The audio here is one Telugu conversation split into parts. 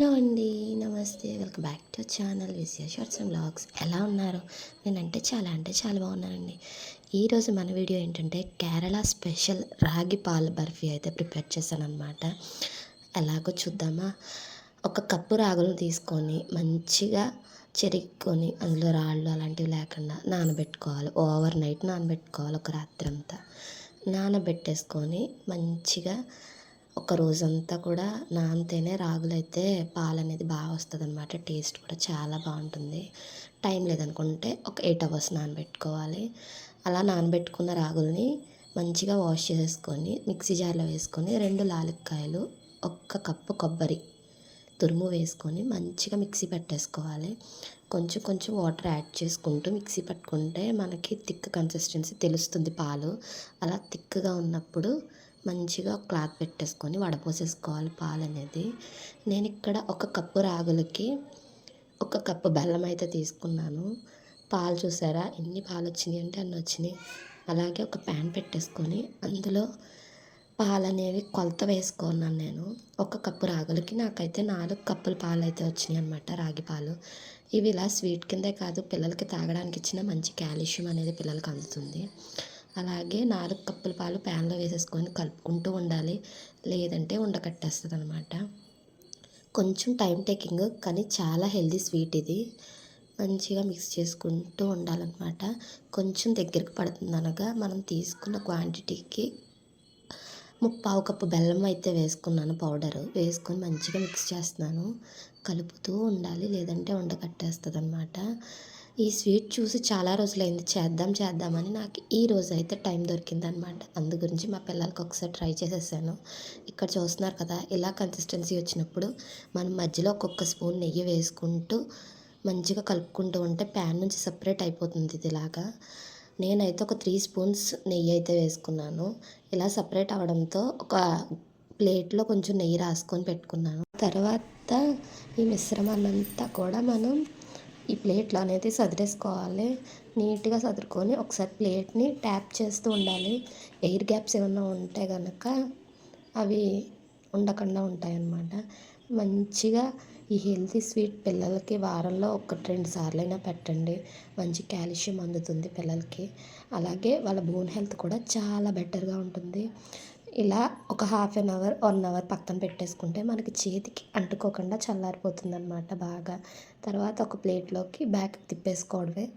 హలో అండి నమస్తే. వెల్కమ్ బ్యాక్ టు ఛానల్ విసియా షార్ట్స్ అండ్ బ్లాగ్స్. ఎలా ఉన్నారు? నేనంటే చాలా అంటే చాలా బాగున్నానండి. ఈరోజు మన వీడియో ఏంటంటే కేరళ స్పెషల్ రాగి పాల బర్ఫీ అయితే ప్రిపేర్ చేశాను అనమాట ఎలాగో చూద్దామా? ఒక కప్పు రాగులు తీసుకొని మంచిగా చెరుక్కొని అందులో రాళ్ళు అలాంటివి లేకుండా నానబెట్టుకోవాలి. ఓవర్ నైట్ నానబెట్టుకోవాలి ఒక రాత్రి అంతా నానబెట్టేసుకొని మంచిగా ఒక రోజంతా కూడా నానితేనే రాగులైతే పాలు అనేది బాగా వస్తుంది అనమాట టేస్ట్ కూడా చాలా బాగుంటుంది. టైం లేదనుకుంటే ఒక ఎయిట్ అవర్స్ నానబెట్టుకోవాలి. అలా నానబెట్టుకున్న రాగుల్ని మంచిగా వాష్ చేసుకొని మిక్సీ జార్లో వేసుకొని రెండు లాలిక్కాయలు ఒక్క కప్పు కొబ్బరి తురుము వేసుకొని మంచిగా మిక్సీ పెట్టేసుకోవాలి. కొంచెం కొంచెం వాటర్ యాడ్ చేసుకుంటూ మిక్సీ పట్టుకుంటే మనకి థిక్ కన్సిస్టెన్సీ తెలుస్తుంది పాలు. అలా థిక్గా ఉన్నప్పుడు మంచిగా క్లాత్ పెట్టేసుకొని వడపోసేసుకోవాలి పాలు అనేది నేను ఇక్కడ ఒక కప్పు రాగులకి ఒక కప్పు బెల్లం అయితే తీసుకున్నాను. పాలు చూసారా? ఎన్ని పాలు వచ్చినాయి అంటే అన్ని వచ్చినాయి అలాగే ఒక ప్యాన్ పెట్టేసుకొని అందులో పాలు అనేవి కొలత వేసుకున్నాను నేను. ఒక కప్పు రాగులకి నాకైతే నాలుగు కప్పుల పాలు అయితే వచ్చినాయి అనమాట రాగి పాలు. ఇవి ఇలా స్వీట్ కిందే కాదు పిల్లలకి తాగడానికి ఇచ్చిన మంచి కాల్షియం అనేది పిల్లలకి అందుతుంది. అలాగే నాలుగు కప్పుల పాలు ప్యాన్లో వేసేసుకొని కలుపుకుంటూ ఉండాలి. లేదంటే ఉండకట్టేస్తుంది అనమాట కొంచెం టైం టేకింగ్ కానీ చాలా హెల్దీ స్వీట్ ఇది. మంచిగా మిక్స్ చేసుకుంటూ ఉండాలన్నమాట. కొంచెం దగ్గరికి పడుతుంది అనగా మనం తీసుకున్న క్వాంటిటీకి ముప్పావు కప్పు బెల్లం అయితే వేసుకున్నాను పౌడర్. వేసుకొని మంచిగా మిక్స్ చేస్తున్నాను. కలుపుతూ ఉండాలి లేదంటే ఉండకట్టేస్తుంది అనమాట ఈ స్వీట్ చూసి చాలా రోజులైంది. చేద్దాం చేద్దామని నాకు ఈ రోజు అయితే టైం దొరికింది అనమాట అందు గురించి మా పిల్లలకి ఒకసారి ట్రై చేసేసాను. ఇక్కడ చూస్తున్నారు కదా ఇలా కన్సిస్టెన్సీ వచ్చినప్పుడు మనం మధ్యలో ఒక్కొక్క స్పూన్ నెయ్యి వేసుకుంటూ మంచిగా కలుపుకుంటూ ఉంటే ప్యాన్ నుంచి సపరేట్ అయిపోతుంది ఇది ఇలాగా నేనైతే ఒక త్రీ స్పూన్స్ నెయ్యి అయితే వేసుకున్నాను. ఇలా సపరేట్ అవడంతో ఒక ప్లేట్లో కొంచెం నెయ్యి రాసుకొని పెట్టుకున్నాను. తర్వాత ఈ మిశ్రమాన్నంతా కూడా మనం ఈ ప్లేట్లు అనేది సదిరేసుకోవాలి. నీట్గా సదురుకొని ఒకసారి ప్లేట్ని ట్యాప్ చేస్తూ ఉండాలి. ఎయిర్ గ్యాప్స్ ఏమన్నా ఉంటే కనుక అవి ఉండకుండా ఉంటాయన్నమాట. మంచిగా ఈ హెల్తీ స్వీట్ పిల్లలకి వారంలో ఒకటి రెండు సార్లైనా పెట్టండి. మంచి కాల్షియం అందుతుంది పిల్లలకి. అలాగే వాళ్ళ బోన్ హెల్త్ కూడా చాలా బెటర్గా ఉంటుంది. ఇలా ఒక half an hour one hour పక్కన పెట్టేసుకుంటే మనకి చేతికి అంటుకోకుండా చల్లారిపోతుంది అనమాట బాగా. తర్వాత ఒక ప్లేట్లోకి బ్యాక్ తిప్పేసుకోవడమే.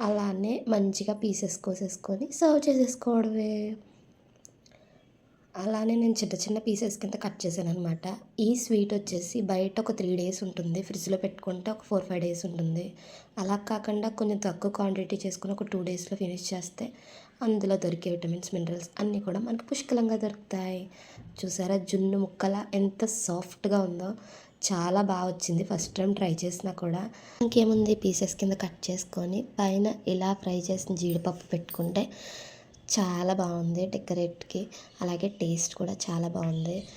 అలానే మంచిగా పీసెస్ కోసేసుకొని సర్వ్ చేసేసుకోవడమే. అలానే నేను చిన్న చిన్న పీసెస్ కింద కట్ చేశాను అనమాట ఈ స్వీట్ వచ్చేసి బయట ఒక త్రీ డేస్ ఉంటుంది. ఫ్రిడ్జ్లో పెట్టుకుంటే ఒక ఫోర్ ఫైవ్ డేస్ ఉంటుంది. అలా కాకుండా కొంచెం తక్కువ క్వాంటిటీ చేసుకుని ఒక టూ డేస్లో ఫినిష్ చేస్తే అందులో దొరికే విటమిన్స్ మినరల్స్ అన్నీ కూడా మనకు పుష్కలంగా దొరుకుతాయి. చూసారా? జున్ను ముక్కల ఎంత సాఫ్ట్గా ఉందో చాలా బాగా వచ్చింది. ఫస్ట్ టైం ట్రై చేసినా కూడా. ఇంకేముంది? పీసెస్ కింద కట్ చేసుకొని పైన ఇలా ఫ్రై చేసిన జీడిపప్పు పెట్టుకుంటే చాలా బాగుంది డెకరేట్కి. అలాగే టేస్ట్ కూడా చాలా బాగుంది.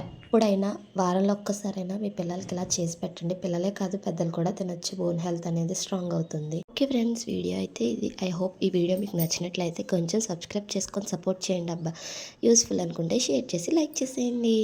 ఎప్పుడైనా వారంలో ఒక్కసారైనా మీ పిల్లలకి ఇలా చేసి పెట్టండి. పిల్లలే కాదు పెద్దలు కూడా తినొచ్చు. బోన్ హెల్త్ అనేది స్ట్రాంగ్ అవుతుంది. ఓకే ఫ్రెండ్స్ వీడియో అయితే ఇది. ఐ హోప్ ఈ వీడియో మీకు నచ్చినట్లయితే కొంచెం సబ్స్క్రైబ్ చేసుకొని సపోర్ట్ చేయండి అబ్బా. యూస్ఫుల్ అనుకుంటే షేర్ చేసి లైక్ చేసేయండి.